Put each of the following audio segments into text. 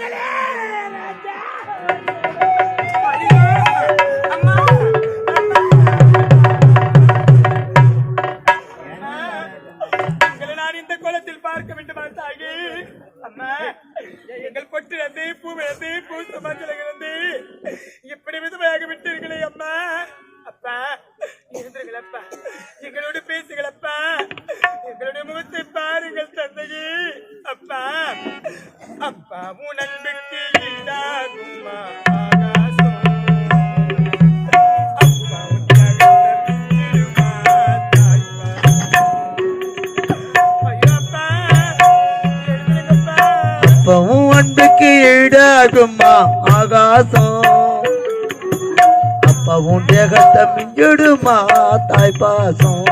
galera! மிஞ்சிடுமா ஆகாசம். அப்பவும் தேகத்தை மிஞ்சிடுமா தாய் பாசம்.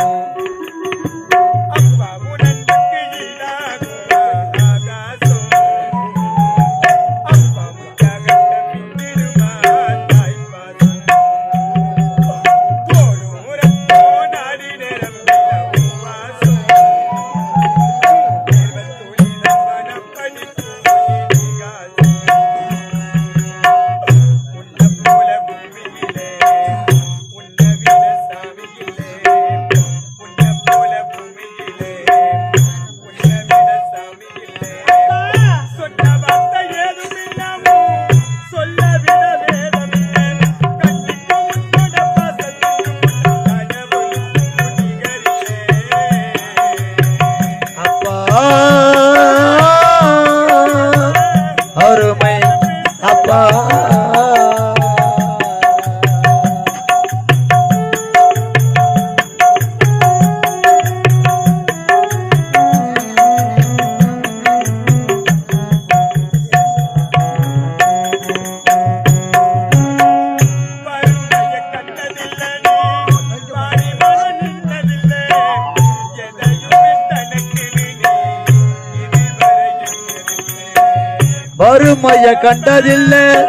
கண்ணிய கண்டதில்லை.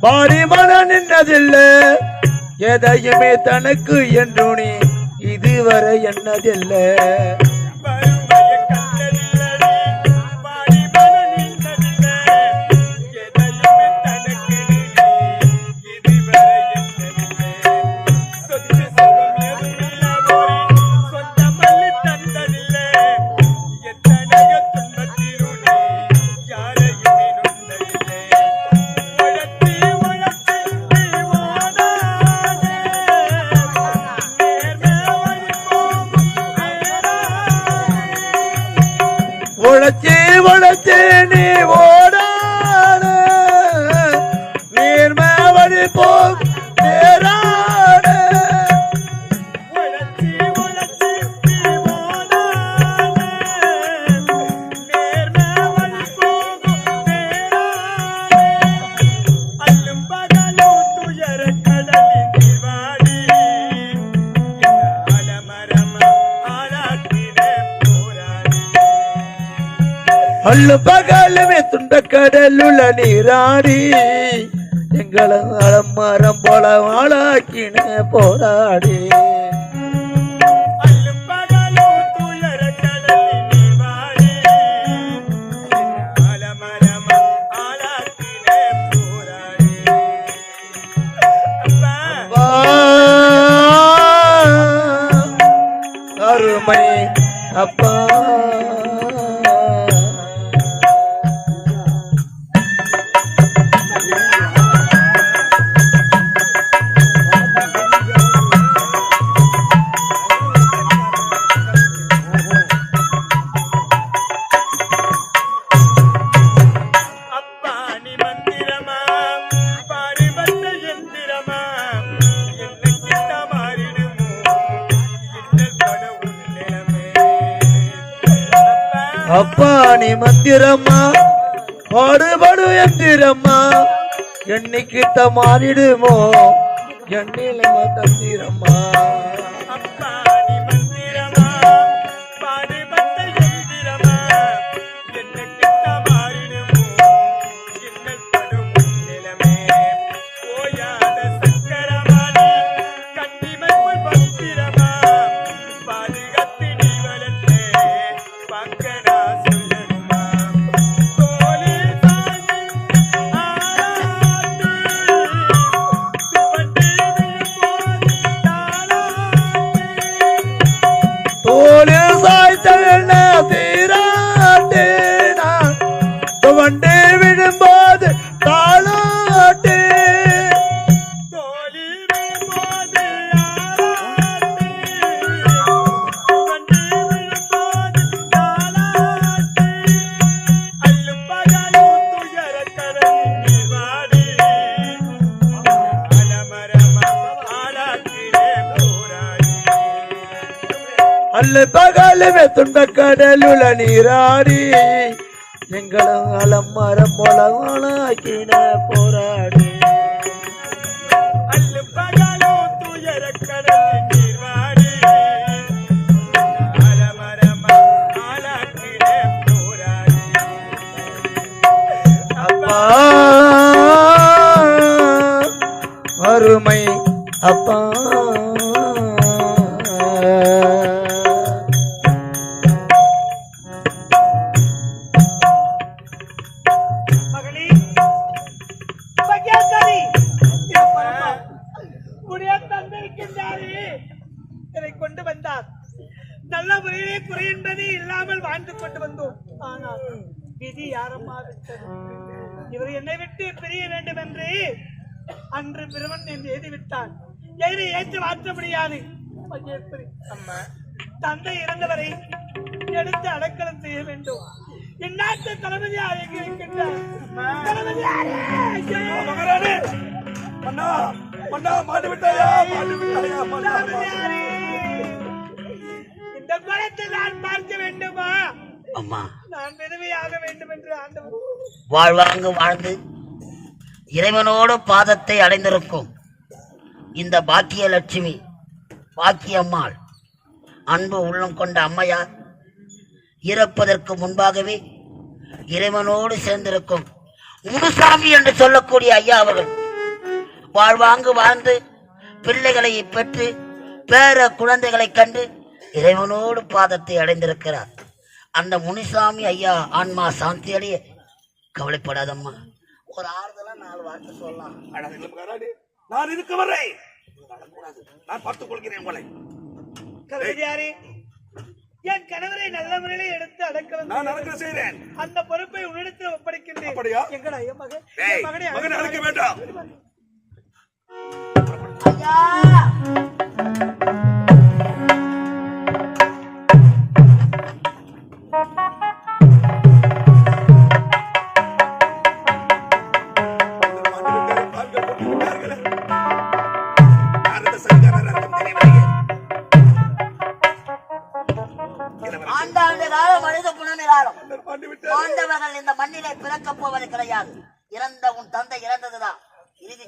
மாறி மன நின்றதில்லை. எதையுமே தனக்கு என்று நீ இதுவரை என்னதில்லை பகலுமே துண்ட கடலுள்ள நீராடி எங்களை மரம் போல வாழாக்கின போராடி. அருமை அப்பா. மந்திரமா? பாடுபடு எந்திரம்மா எண்ணிக்கிட்ட மாறிடுமோ? எண்ணிலை தந்திரம்மா Bobby! வாடி, அலமரமா ஆளாக்கிலே போராடி. அப்பா. அருமை அப்பா. கொண்டு வந்தார். நல்ல முறையிலே குறை என்பதே இல்லாமல் வாழ்ந்து கொண்டு வந்தோம். ஆனால் விதி யாரம்மா விட்டது? இவர் என்னை விட்டு பிரிய வேண்டும் என்று அன்று பிரமன் என்று எழுதி விட்டான் எதிரை ஏற்று மாற்ற முடியாது. தந்தை இறந்தவரை எடுத்து அடக்கலம் செய்ய வேண்டும்! ஐயோ! மகாராணி மன்னா மன்னா மாட்டு விட்டாயா மாட்டு விட்டாயா குளத்தை நான் பார்க்க வேண்டுமா? அம்மா. நான் விதவையாக வேண்டும் என்று ஆண்டவர் வாழ்வாங்கு வாழ்ந்து இறைவனோடு பாதத்தை அடைந்திருக்கும் இந்த பாக்கிய லட்சுமி பாக்கியம்மாள் அன்பு உள்ளம் கொண்ட அம்மையார் இறப்பதற்கு முன்பாகவே இறைவனோடு சேர்ந்திருக்கும் முனுசாமி என்று சொல்லக்கூடிய ஐயா அவர்கள் வாழ்வாங்கு வாழ்ந்து பிள்ளைகளை பெற்று பேர குழந்தைகளை கண்டு இறைவனோடு பாதத்தை அடைந்திருக்கிறார். அந்த முனிசாமி ஐயா ஆன்மா சாந்தி அடைய. கவலைப்படாதம்மா. ஒரு ஆறுதலா நாலு வார்த்தை சொல்லலாம். நான் இருக்க வரை நான் பார்த்துக் கொள்கிறேன் உங்களை. என் கணவரை நல்ல முறையிலே எடுத்து அடக்கலம் நான் நடக்க செய்கிறேன் அந்த பொறுப்பை உன்னிடத்தில் ஒப்படைக்கின்றேன். அப்படியா? எங்கடா என் மகன்? மகனை அழைக்க வேண்டாம். ஐயா!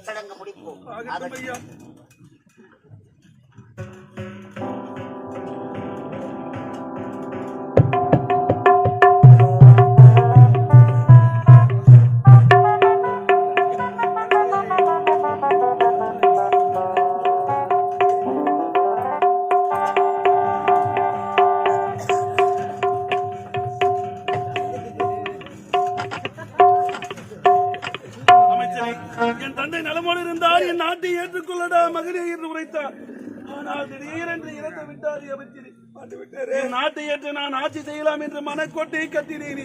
சடங்கு முடிப்போம். ஏற்று நான் ஆட்சி செய்யலாம் என்று மனக்கோட்டையை கட்டினேன்.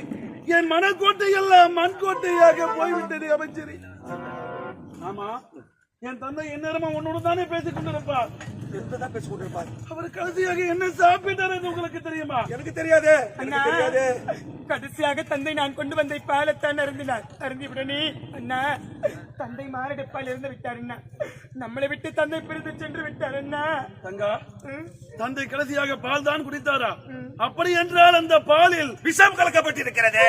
என் மனக்கோட்டை எல்லாம் மண்கோட்டையாக போய்விட்டது அமைச்சரி. ஆமா என் தந்தை எந்நேரமும் உன்னோடு தானே பேசிக் கொண்டிருப்பார். என்னதான் பேசிக் கொண்டிருப்பார். அவர் கடைசியாக என்ன சாப்பிட்டார் என்று உங்களுக்கு தெரியுமா? எனக்கு தெரியாதே. தெரியாதே. கடைசியாக தந்தை நான் கொண்டு வந்த பாலத்தான் அருந்தினார். அருந்தி விடனே அண்ணா தந்தை மாரடைப்பால் இருந்து விட்டார் அண்ணா. நம்மளை விட்டு தந்தை பிரிந்து சென்று விட்டார் அண்ணா. தங்கா தந்தை கடைசியாக பால் தான் குடித்தாரா? அப்படி என்றால் அந்த பாலில் விஷம் கலக்கப்பட்டிருக்கிறது.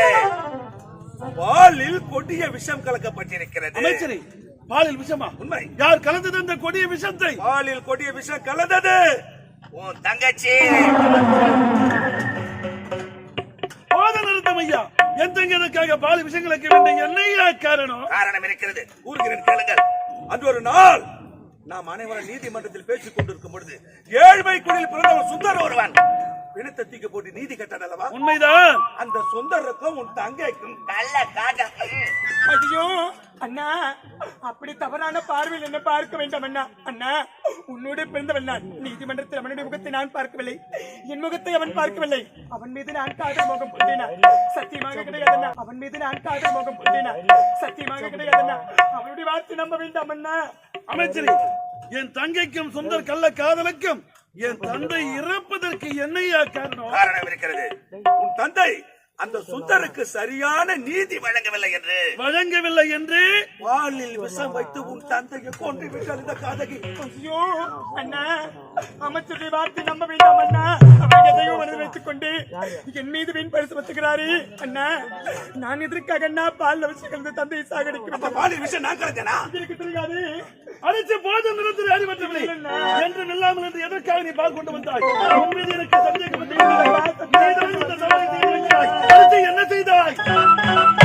பாலில் கொடிய விஷம் கலக்கப்பட்டிருக்கிறது. அமைச்சரே பாலில் விஷமா உண்மை. யார் கலந்தது அந்த கொடிய விஷத்தை? பாலில் கொடிய விஷம் கலந்தது. உன் தங்கச்சி. ஐயா. என் தங்கதற்காக பால் விஷங்களுக்கு வேண்டிய என்னையா காரணம்? காரணம் இருக்கிறது. கூறுகிறேன் கேளுங்கள். அன்று ஒரு நாள் நாம் அனைவரும் நீதிமன்றத்தில் பேசிக் கொண்டிருக்கும் பொழுது ஏழ்மை குடியில் பிறந்த ஒரு சுந்தர் ஒருவன் பிணத்தை தூக்கி போட்டு நீதி கட்டது அல்லவா உண்மைதான். அந்த சுந்தருக்கும் உன் தங்கைக்கும். நல்ல ஐயோ. அண்ணா அப்படி தவறான பார்வையில் என்ன பார்க்க வேண்டாம் அண்ணா. அண்ணா உன்னோடு பிறந்தவன் நான். நீதிமன்றத்தில் அவனுடைய முகத்தை நான் பார்க்கவில்லை. என் முகத்தை அவன் பார்க்கவில்லை. அவன் மீது நான் காதல் மோகம் கொண்டேனா சத்தியமாக கிடையாதுண்ணா. அவன் மீது நான் காதல் மோகம் கொண்டேனா சத்தியமாக கிடையாதுண்ணா. அவனுடைய வார்த்தை நம்ப வேண்டாம் அண்ணா. அமைச்சரே என் தங்கைக்கும் சுந்தர் கள்ள காதலுக்கும் என் தந்தை இறப்பதற்கு என்னையா காரணம்? காரணம் இருக்கிறது. உன் தந்தை அந்த சுந்தருக்கு சரியான நீதி வழங்கவில்லை என்று. வழங்கவில்லை என்று பாலில் விஷம் வைத்து உன் தந்தையை கொண்டு விட்டார் இந்த காதகி. ஐயோ அண்ணா அமைச்சருடைய வார்த்தை நம்ப வேண்டாம் அண்ணா. அவர் எதையோ மனதில் வைத்துக் கொண்டு என் மீது வீண் பரிசு வச்சுக்கிறாரு அண்ணா. நான் எதற்காக அண்ணா பால் வச்சு கலந்து தந்தையை சாகடிக்கிறேன் அப்ப விஷம் நான் கலந்தேனா? எனக்கு தெரியாது. அடிச்சு போது நிறுத்தி அறிவற்றவில்லை என்று இல்லாமல் என்று எதற்காக நீ பால் கொண்டு வந்தாய்? உன் மீது எனக்கு சந்தேகம் செய்தாய் அடுத்து என்ன செய்தாய்?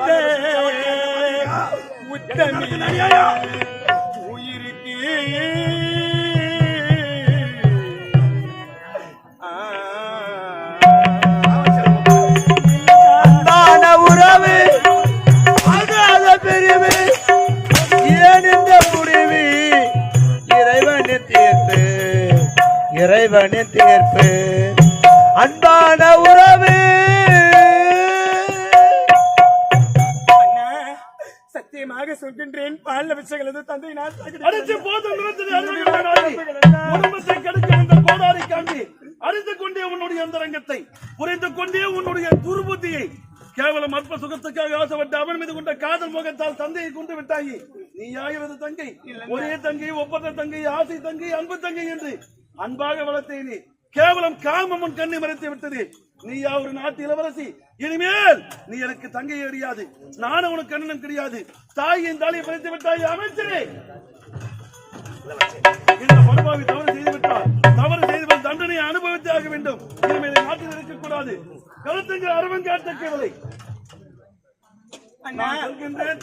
உத்தமே உத்தமே சொல்கின்றேன். பால் விஷயங்களது தந்தை நான் அடிச்சு போதும் குடும்பத்தை கெடுக்க இந்த கோடாரி காண்டி அறிந்து கொண்டே உன்னுடைய அந்தரங்கத்தை புரிந்து கொண்டே உன்னுடைய துர்புத்தியை கேவலம் அற்ப சுகத்துக்காக ஆசைப்பட்டு அவன் மீது கொண்ட காதல் முகத்தால் தந்தையை கொண்டு விட்டாயி. நீ ஆகிறது தங்கை ஒரே தங்கை ஒப்பந்த தங்கை ஆசை தங்கை அன்பு தங்கை என்று அன்பாக வளர்த்தே நீ கேவலம் காமம் உன் கண்ணை மறைத்து விட்டது. நீயா ஒரு நாட்டு இளவரசி. இனிமேல் நீ எனக்கு தங்கை அறியாது நானும் உனக்கு அண்ணனும் கிடையாது. தாயின் தாலியை பறித்து விட்டாய் அமைச்சரே. இந்த மனுபாவி தவறு செய்து விட்டார் தவறு செய்தவன் தண்டனையை அனுபவித்தே ஆக வேண்டும். இனிமேல் நாட்டில் இருக்கக்கூடாது. கருத்துங்கள் அரவன் காட்ட கேவலை நான் சொல்கின்றேன்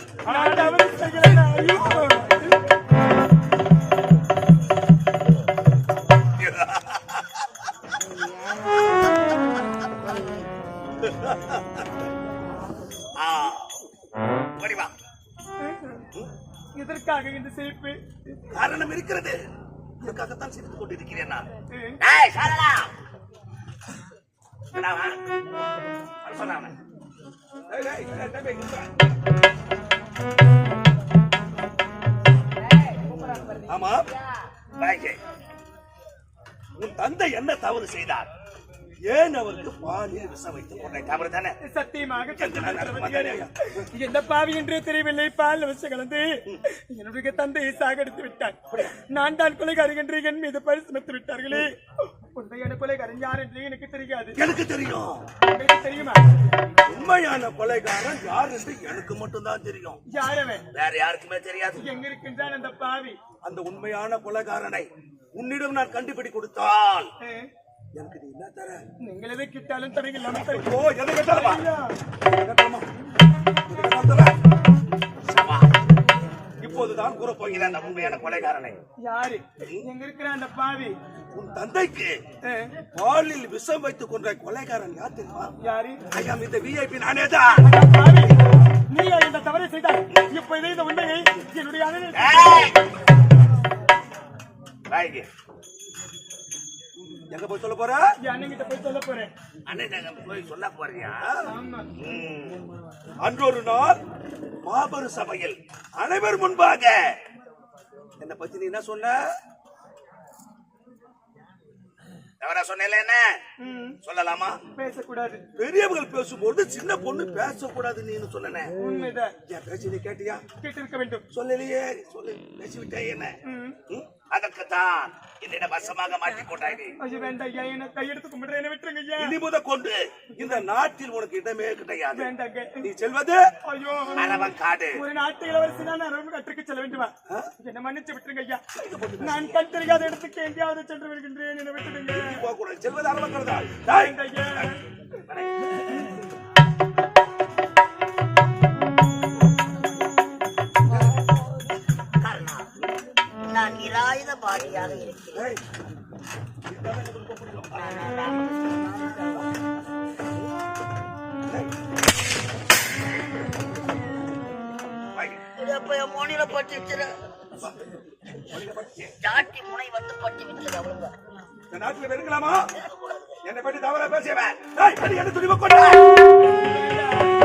ஏன் அவருக்கு பாலியல் விஷம் வைத்துக் கொண்டே தவறு தானே சத்தியமாக? என்ன பாவி என்றே தெரியவில்லை பால் கலந்து என்னுடைய தந்தையை சாகடித்து விட்டான் நான் தான் கொலைகாரி என்று என் மீது பரிசுமத்து விட்டார்களே உண்மையான கொலைகாரன் யார் என்று எனக்கு தெரியாது எனக்கு தெரியும் உங்களுக்கு தெரியுமா உண்மையான கொலைகாரன் யார் என்று எனக்கு மட்டும்தான் தெரியும் யாரவன் வேற யாருக்குமே தெரியாது எங்க இருக்கின்றான் அந்த பாவி அந்த உண்மையான கொலைகாரனை உன்னிடம் நான் கண்டுபிடி கொடுத்தால் எனக்கு நீ என்ன தர? நீங்கள் எதை கிட்டாலும் தடையில்லாம தருகிறேன். ஓ எதை கேட்டாலுமா? இப்போதுதான் கூற போகிறேன் அந்த உண்மையான கொலைகாரனை. யாரு? எங்க இருக்கிற அந்த பாவி? உன் தந்தைக்கு பாலில் விஷம் வைத்துக் கொன்ற கொலைகாரன் யார் தெரியுமா? யாரு? ஐயா இந்த விஐபி நானே தான் நீ இந்த தவறை செய்தாய்? இந்த உண்மையை என்னுடைய. எங்க போய் சொல்ல போற? அண்ணன்கிட்ட போய் சொல்ல போறேன். அண்ணன் போய் சொல்ல போறியா. அன்றொரு நாள் மாபெரும் சபையில் அனைவர் முன்பாக. என்ன பத்தி நீ என்ன சொன்ன? தவறா சொன்னேல என்ன? சொல்லலாமா? பேசக்கூடாது. பெரியவர்கள் பேசும்போது சின்ன பொண்ணு பேசக்கூடாது நீன்னு சொன்னேனே. உண்மைதான். என் பேச்சு நீ கேட்டியா? கேட்டிருக்க வேண்டும். சொல்லலையே. சொல்லு. பேசிவிட்டே என்ன? அதற்குத்தான் என்னிடம் வசமாக மாட்டிக் கொண்டாய். நீ ஐயோ வேண்டாம் ஐயா என்ன கையெடுத்து கும்பிடுறேன் என்ன விட்டுருங்க ஐயா. இனி முத கொண்டு இந்த நாட்டில் உனக்கு இடமே கிடையாது. நீ செல்வது அரவன் காடு. ஒரு நாட்டு இளவரசி தான் அரவன் கற்றுக்கு செல்ல வேண்டுமா. என்ன மன்னிச்சு விட்டுருங்க ஐயா. நான் கண் தெரியாத இடத்துக்கு எங்கேயாவது சென்று வருகின்றேன் என்ன விட்டுடுங்க. செல்வது அரவன் காடு நான் நிராயுத பாடியாக இருக்கிறேன். மோனில பட்டு வச்சிரு ஜாட்டி முனை வந்து பட்டு வச்சிரு அவ்வளவுதான். இந்த நாட்டில் இருக்கலாமா என்னை பற்றி தவறா பேசியவன். துணிவை கொண்டா?